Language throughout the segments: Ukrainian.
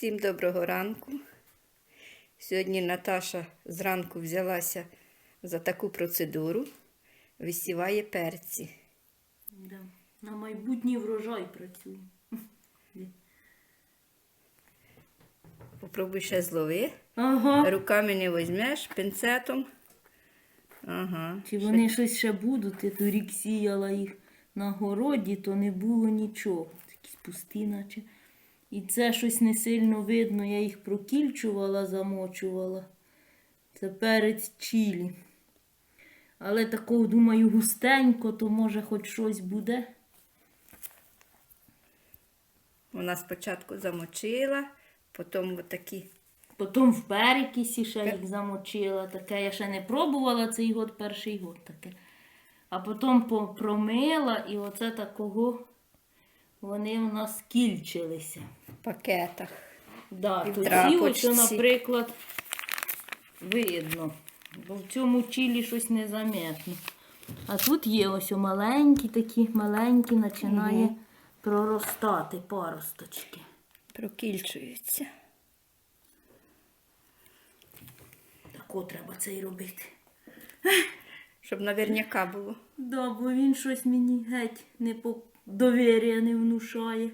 Всім доброго ранку. Сьогодні Наташа зранку взялася за таку процедуру, висіває перці. Да. На майбутній врожай працюю. Попробуй ще злови. Ага. Руками не візьмеш, пінцетом. Ага. Чи вони щось ще будуть? Я торік сіяла їх на городі, то не було нічого. Якісь пусті, наче. І це щось не сильно видно. Я їх прокільчувала, замочувала. Це перець чілі. Але такого, думаю, густенько, то може хоч щось буде. Вона спочатку замочила, потім отакі. Потім в перекисі ще їх замочила. Таке я ще не пробувала цей год, перший год таке. А потім по- промила і оце такого вони в нас кільчилися. в пакетах. Да, І в то ось, наприклад, видно. Бо в цьому чілі щось незаметно. А тут є ось маленькі такі, маленькі, починає проростати паросточки. Прокільчуються. Тако треба це й робити. Щоб наверняка було. Да, бо він щось мені геть не по довір'я не внушає.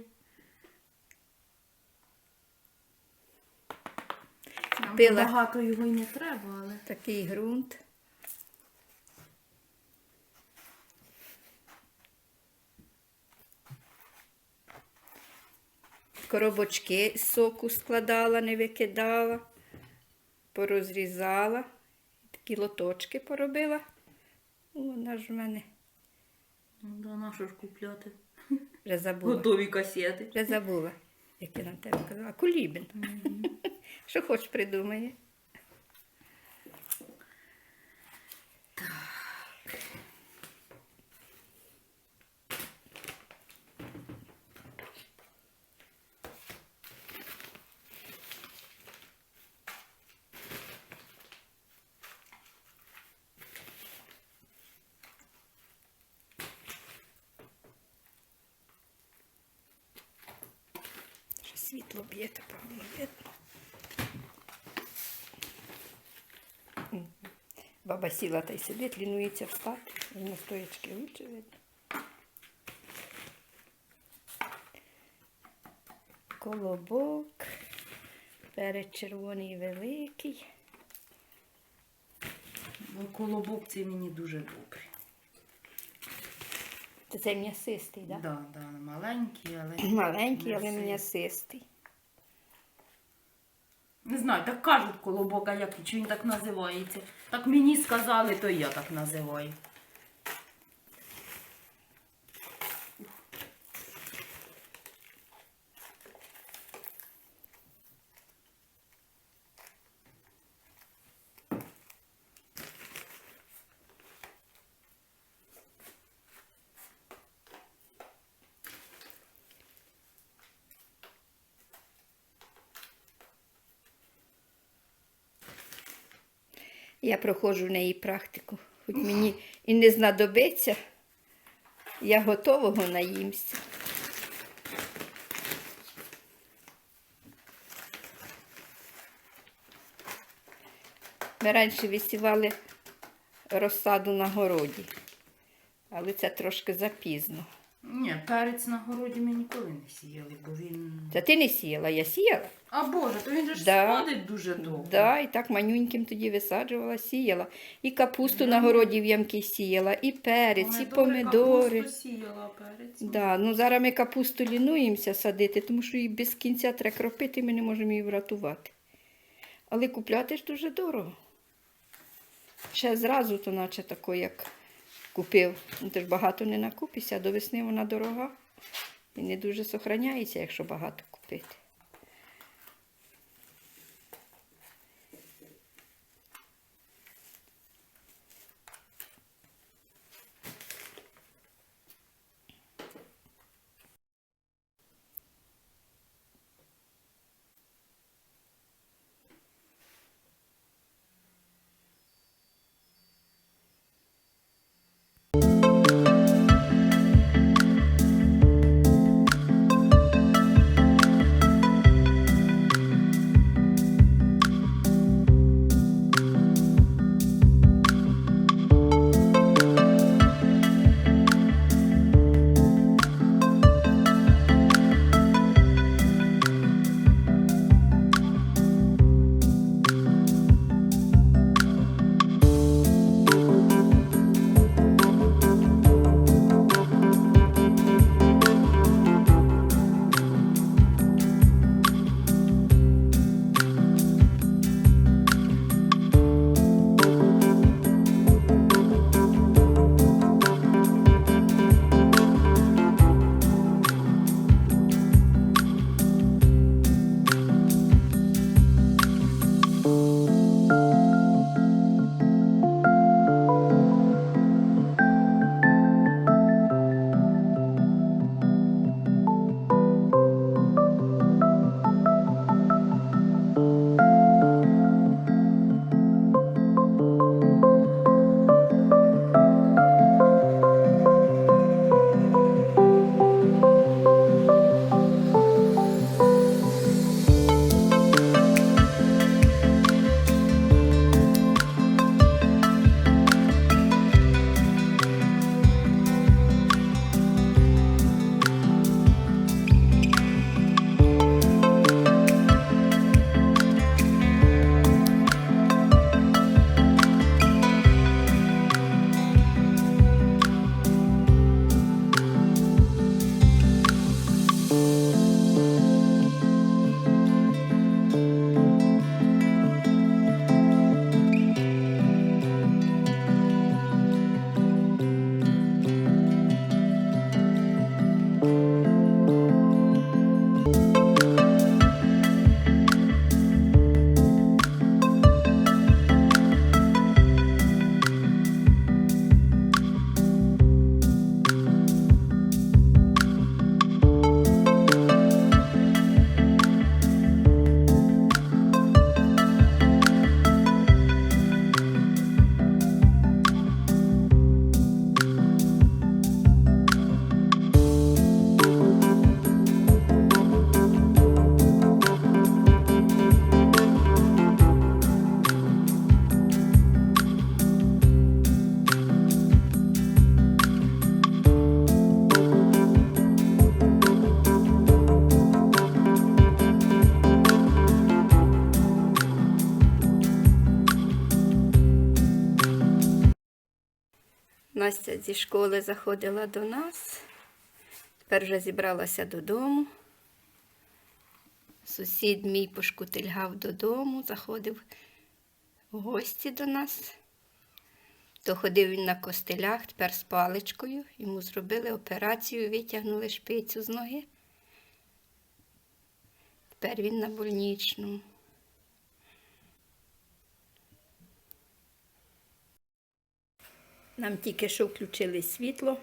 Нам Купила. Багато його й не треба, але. Такий ґрунт. Коробочки з соку складала, не викидала, порозрізала, такі лоточки поробила. Вона ж в мене Ну, да, на що ж купляти? вже забула. Готові касети. Вже забула, як я на тебе казала. Кулібін. Що хочеш придумає. Що світло б'є, то погано видно. Баба сіла та й сидить, лінується встати. І на стоячки лучше видно. Колобок, перець червоний великий. Ну, колобок цей мені дуже добрий. Це м'ясистий, так? Да, да, маленький, але. Маленький, але м'ясистий. Не знаю, так кажуть колобок, а як чи він так називається. Так мені сказали, то я так називаю. Я проходжу в неї практику. Хоч мені і не знадобиться, я готового наїмся. Ми раніше висівали розсаду на городі, але це трошки запізно. Ні, перець на городі ми ніколи не сіяли, бо він. Це ти не сіяла, я сіяла. А Боже, то він же ж Да. сходить дуже довго. Да, і так манюньким тоді висаджувала, сіяла. І капусту на городі в ямки сіяла, і перець, і помидори. Капусту сіяла перець. Да, ну зараз ми капусту лінуємося садити, тому що її без кінця треба кропити, ми не можемо її врятувати. Але купляти ж дуже дорого. Ще зразу, то наче тако, як купив. Ну, ти ж багато не накупишся, а до весни вона дорога і не дуже сохраняється, якщо багато купити. Настя зі школи заходила до нас. Тепер вже зібралася додому. Сусід мій пошкутильгав додому, заходив в гості до нас. То ходив він на костелях, тепер з паличкою. Йому зробили операцію, витягнули шпицю з ноги. Тепер він на больничному. Нам тільки що включили світло.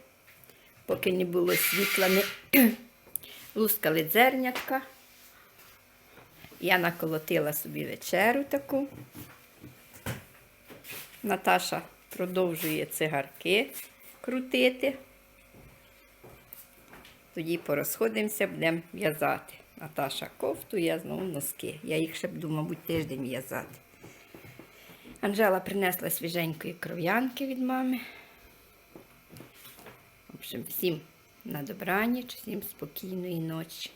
Поки не було світла, не лускали дзернятка. Я наколотила собі вечерю таку. Наташа продовжує цигарки крутити. Тоді порозходимося, будемо в'язати. Наташа кофту, я знову носки. Я їх ще буду, мабуть, тиждень в'язати. Анжела принесла свіженької кров'янки від мами. В общем, всім на добраніч, всім спокійної ночі.